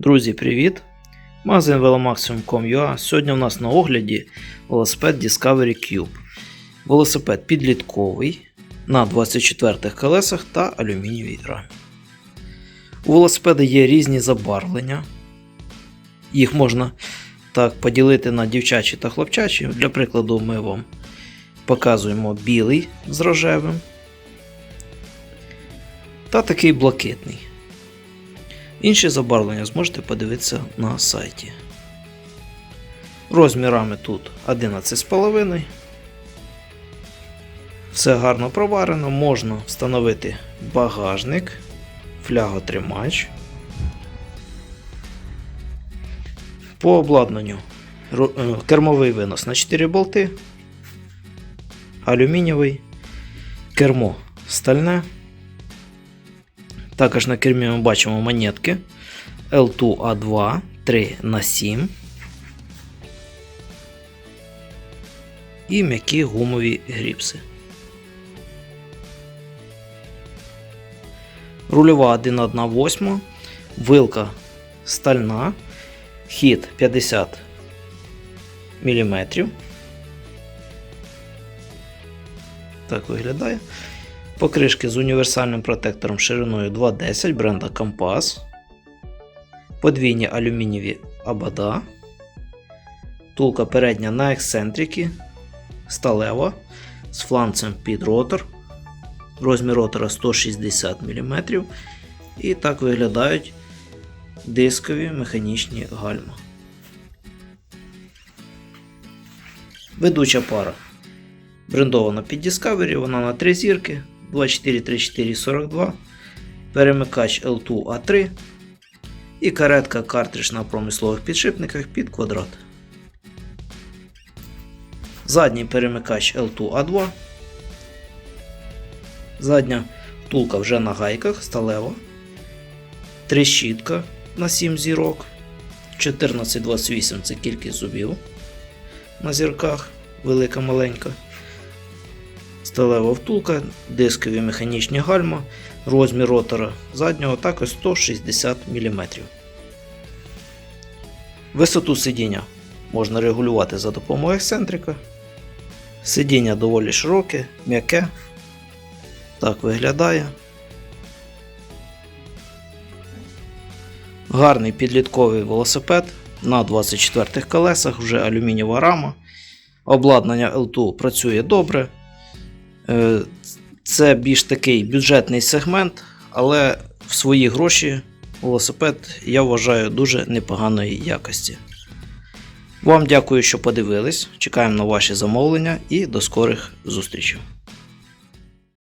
Друзі, привіт! Магазин velomaximum.com.ua Сьогодні у нас на огляді велосипед Discovery Cube. Велосипед підлітковий на 24 колесах та алюмінієвій рамі. У велосипеда є різні забарвлення. Їх можна так поділити на дівчачі та хлопчачі. Для прикладу, ми вам показуємо білий з рожевим та такий блакитний. Інші забарвлення зможете подивитися на сайті. Розмірами тут 11,5. Все гарно проварено, можна встановити багажник, фляготримач. По обладнанню е, кермовий винос на 4 болти, алюмінієвий, кермо стальне. Також на кермі ми бачимо монетки L2A2 3 на 7 і м'які гумові гріпси. Рульова 1,1,8, вилка стальна, хід 50 мм. Так виглядає. Покришки з універсальним протектором шириною 2,10 бренда Компас. Подвійні алюмінієві абада. Тулка передня на ексцентрики. Сталева з фланцем під ротор. Розмір ротора 160 мм. І так виглядають дискові механічні гальма. Ведуча пара. Брендована під Discovery, вона на 3 зірки 24, 34, 42, перемикач L2A3 і каретка картридж на промислових підшипниках під квадрат. Задній перемикач L2A2. Задня втулка вже на гайках сталева. Трещітка на 7 зірок. 1428 це кількість зубів на зірках, велика маленька. Сталева втулка, дискові механічні гальма, розмір ротора заднього також 160 мм. Висоту сидіння можна регулювати за допомогою ексцентрика. Сидіння доволі широке, м'яке. Так виглядає. Гарний підлітковий велосипед на 24 колесах, вже алюмінієва рама. Обладнання L2 працює добре. Е, Це більш такий бюджетний сегмент, але в свої гроші велосипед я вважаю дуже непоганої якості. Вам дякую, що подивились. Чекаємо на ваші замовлення і до скорих зустрічей.